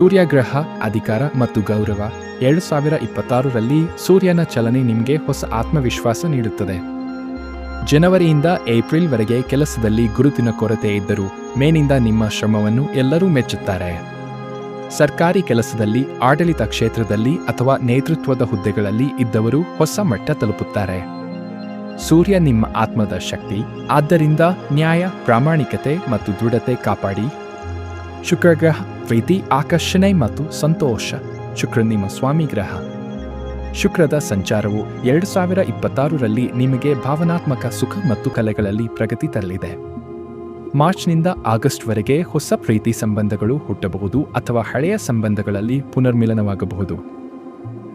ಸೂರ್ಯಗ್ರಹ, ಅಧಿಕಾರ ಮತ್ತು ಗೌರವ ಎರಡು ಸಾವಿರ ಇಪ್ಪತ್ತಾರರಲ್ಲಿ ಸೂರ್ಯನ ಚಲನೆ ನಿಮಗೆ ಹೊಸ ಆತ್ಮವಿಶ್ವಾಸ ನೀಡುತ್ತದೆ. ಜನವರಿಯಿಂದ ಏಪ್ರಿಲ್ವರೆಗೆ ಕೆಲಸದಲ್ಲಿ ಗುರುತಿನ ಕೊರತೆ ಇದ್ದರೂ ಮೇನಿಂದ ನಿಮ್ಮ ಶ್ರಮವನ್ನು ಎಲ್ಲರೂ ಮೆಚ್ಚುತ್ತಾರೆ. ಸರ್ಕಾರಿ ಕೆಲಸದಲ್ಲಿ, ಆಡಳಿತ ಕ್ಷೇತ್ರದಲ್ಲಿ ಅಥವಾ ನೇತೃತ್ವದ ಹುದ್ದೆಗಳಲ್ಲಿ ಇದ್ದವರು ಹೊಸ ಮಟ್ಟ ತಲುಪುತ್ತಾರೆ. ಸೂರ್ಯ ನಿಮ್ಮ ಆತ್ಮದ ಶಕ್ತಿ, ಆದ್ದರಿಂದ ನ್ಯಾಯ, ಪ್ರಾಮಾಣಿಕತೆ ಮತ್ತು ದೃಢತೆ ಕಾಪಾಡಿ. ಶುಕ್ರಗ್ರಹ, ಪ್ರೀತಿ, ಆಕರ್ಷಣೆ ಮತ್ತು ಸಂತೋಷ. ಶುಕ್ರ ನಿಮ್ಮ ಸ್ವಾಮಿ ಗ್ರಹ. ಶುಕ್ರದ ಸಂಚಾರವು ಎರಡು ಸಾವಿರ ಇಪ್ಪತ್ತಾರರಲ್ಲಿ ನಿಮಗೆ ಭಾವನಾತ್ಮಕ ಸುಖ ಮತ್ತು ಕಲೆಗಳಲ್ಲಿ ಪ್ರಗತಿ ತರಲಿದೆ. ಮಾರ್ಚ್ನಿಂದ ಆಗಸ್ಟ್ವರೆಗೆ ಹೊಸ ಪ್ರೀತಿ ಸಂಬಂಧಗಳು ಹುಟ್ಟಬಹುದು ಅಥವಾ ಹಳೆಯ ಸಂಬಂಧಗಳಲ್ಲಿ ಪುನರ್ಮಿಲನವಾಗಬಹುದು.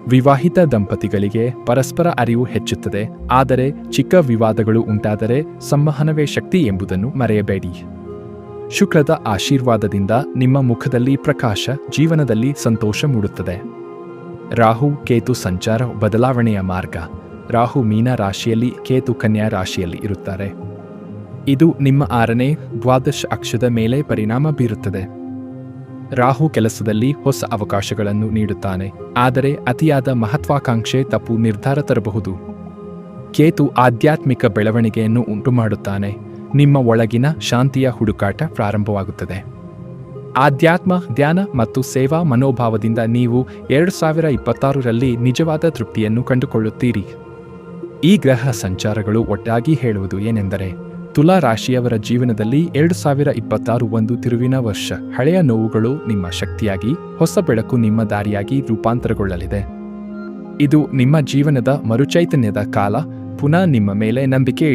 ವಿವಾಹಿತ ದಂಪತಿಗಳಿಗೆ ಪರಸ್ಪರ ಅರಿವು ಹೆಚ್ಚುತ್ತದೆ, ಆದರೆ ಚಿಕ್ಕ ವಿವಾದಗಳು ಉಂಟಾದರೆ ಸಂವಹನವೇ ಶಕ್ತಿ ಎಂಬುದನ್ನು ಮರೆಯಬೇಡಿ. ಶುಕ್ರದ ಆಶೀರ್ವಾದದಿಂದ ನಿಮ್ಮ ಮುಖದಲ್ಲಿ ಪ್ರಕಾಶ, ಜೀವನದಲ್ಲಿ ಸಂತೋಷ ಮೂಡುತ್ತದೆ. ರಾಹು, ಕೇತು ಸಂಚಾರ ಬದಲಾವಣೆಯ ಮಾರ್ಗ. ರಾಹು ಮೀನ ರಾಶಿಯಲ್ಲಿ, ಕೇತು ಕನ್ಯಾ ರಾಶಿಯಲ್ಲಿ ಇರುತ್ತಾರೆ. ಇದು ನಿಮ್ಮ ಆರನೇ ದ್ವಾದಶ ಅಕ್ಷದ ಮೇಲೆ ಪರಿಣಾಮ ಬೀರುತ್ತದೆ. ರಾಹು ಕೆಲಸದಲ್ಲಿ ಹೊಸ ಅವಕಾಶಗಳನ್ನು ನೀಡುತ್ತಾನೆ. ಆದರೆ ಅತಿಯಾದ ಮಹತ್ವಾಕಾಂಕ್ಷೆ ತಪ್ಪು ನಿರ್ಧಾರ ತರಬಹುದು. ಕೇತು ಆಧ್ಯಾತ್ಮಿಕ ಬೆಳವಣಿಗೆಯನ್ನು ಉಂಟುಮಾಡುತ್ತಾನೆ. ನಿಮ್ಮ ಒಳಗಿನ ಶಾಂತಿಯ ಹುಡುಕಾಟ ಪ್ರಾರಂಭವಾಗುತ್ತದೆ. ಆಧ್ಯಾತ್ಮ, ಧ್ಯಾನ ಮತ್ತು ಸೇವಾ ಮನೋಭಾವದಿಂದ ನೀವು ಎರಡು ಸಾವಿರ ಇಪ್ಪತ್ತಾರರಲ್ಲಿ ನಿಜವಾದ ತೃಪ್ತಿಯನ್ನು ಕಂಡುಕೊಳ್ಳುತ್ತೀರಿ. ಈ ಗ್ರಹ ಸಂಚಾರಗಳು ಒಟ್ಟಾಗಿ ಹೇಳುವುದು ಏನೆಂದರೆ, ತುಲಾ ರಾಶಿಯವರ ಜೀವನದಲ್ಲಿ ಎರಡು ಸಾವಿರ ಇಪ್ಪತ್ತಾರು ಒಂದು ತಿರುವಿನ ವರ್ಷ, ಹಳೆಯ ನೋವುಗಳು ನಿಮ್ಮ ಶಕ್ತಿಯಾಗಿ, ಹೊಸ ಬೆಳಕು ನಿಮ್ಮ ದಾರಿಯಾಗಿ ರೂಪಾಂತರಗೊಳ್ಳಲಿದೆ. ಇದು ನಿಮ್ಮ ಜೀವನದ ಮರುಚೈತನ್ಯದ ಕಾಲ, ಪುನಃ ನಿಮ್ಮ ಮೇಲೆ ನಂಬಿಕೆ